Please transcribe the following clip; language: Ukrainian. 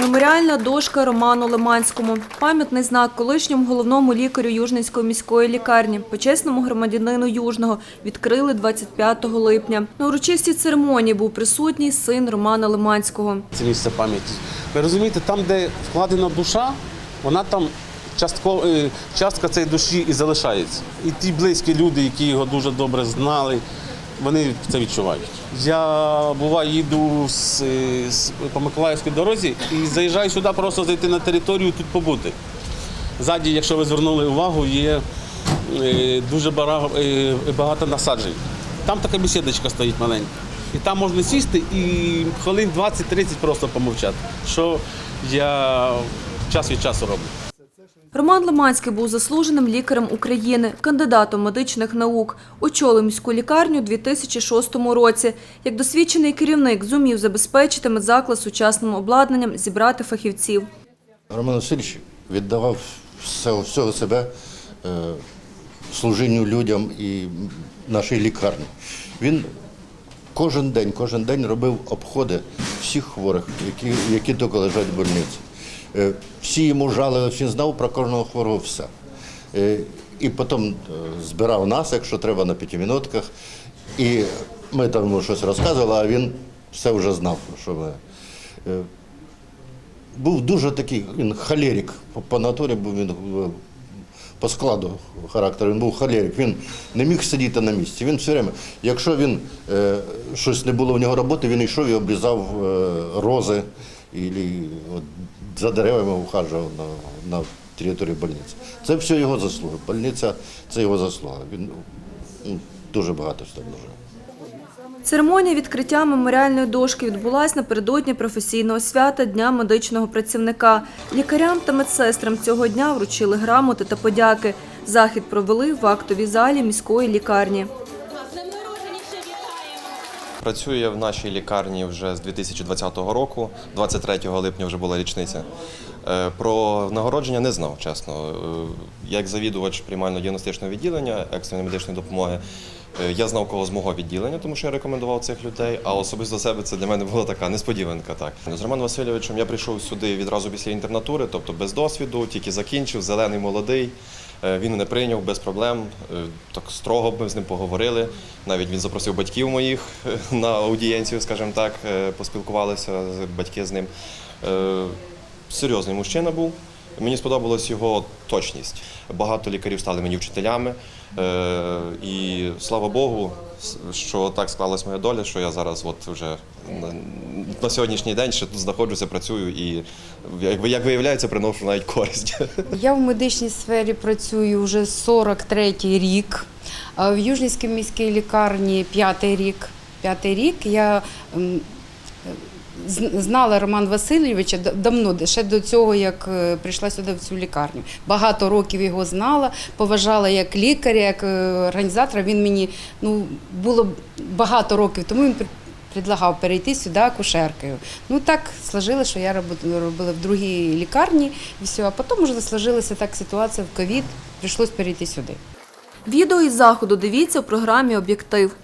Меморіальна дошка Роману Лиманському. Пам'ятний знак колишньому головному лікарю Южницької міської лікарні, почесному громадянину Южного, відкрили 25 липня. На урочистій церемонії був присутній син Романа Лиманського. Це місце пам'яті. Ви розумієте, там, де вкладена душа, вона там частково, е, частка цієї душі і залишається. І ті близькі люди, які його дуже добре знали, вони це відчувають. Я буваю, їду з, з, по Миколаївській дорозі і заїжджаю сюди просто зайти на територію, тут побути. Ззаді, якщо ви звернули увагу, є е, дуже бара- е, багато насаджень. Там така бесідочка стоїть маленька. І там можна сісти і хвилин 20-30 просто помовчати, що я час від часу роблю. Роман Лиманський був заслуженим лікарем України, кандидатом медичних наук. Очолив міську лікарню у 2006 році. Як досвідчений керівник зумів забезпечити медзаклад сучасним обладнанням, зібрати фахівців. Роман Васильович віддавав всього себе е, служінню людям і нашій лікарні. Він кожен день, кожен день робив обходи всіх хворих, які, які тільки лежать в больниці. Е, всі йому жалилися, він знав про кожного хворого все. І потім е, збирав нас, якщо треба, на п'ятимінотках. І ми там йому щось розказували, а він все вже знав, що ми. Е, був дуже такий він холерик. По, натурі був він по складу характеру. Він був холерик. Він не міг сидіти на місці. Він все время, якщо він е, щось не було в нього роботи, він йшов і обрізав е, рози і от, за деревами ухажував на, на території больниці. Це все його заслуга. Больниця це його заслуга. Він ну, дуже багато дуже. Церемонія відкриття меморіальної дошки відбулась напередодні професійного свята Дня медичного працівника. Лікарям та медсестрам цього дня вручили грамоти та подяки. Захід провели в актовій залі міської лікарні. Працюю я в нашій лікарні вже з 2020 року. 23 липня вже була річниця. Е, Про нагородження не знав, чесно. Е, Як завідувач приймально-діагностичного відділення екстреної медичної допомоги, е, я знав кого з мого відділення, тому що я рекомендував цих людей. А особисто себе це для мене була така несподіванка. Так з Романом Васильовичем я прийшов сюди відразу після інтернатури, тобто без досвіду, тільки закінчив, зелений молодий. Він мене прийняв без проблем. Так строго ми з ним поговорили. Навіть він запросив батьків моїх на аудієнцію, скажімо так, поспілкувалися батьки з ним. Серйозний мужчина був. Мені сподобалась його точність. Багато лікарів стали мені вчителями. Е, І слава Богу, що так склалась моя доля, що я зараз от вже на, сьогоднішній день ще тут знаходжуся, працюю і як, виявляється, приношу навіть користь. Я в медичній сфері працюю вже 43-й рік. В Южнівській міській лікарні п'ятий рік. П'ятий рік я знала Роман Васильовича давно, ще до цього, як е, прийшла сюди в цю лікарню. Багато років його знала, поважала як лікаря, як е, організатора. Він мені ну, було багато років тому він предлагав перейти сюди акушеркою. Ну так сложилося, що я робила в другій лікарні і все. А потім вже сложилася так ситуація в ковід, прийшлось перейти сюди. Відео із заходу дивіться у програмі Об'єктив.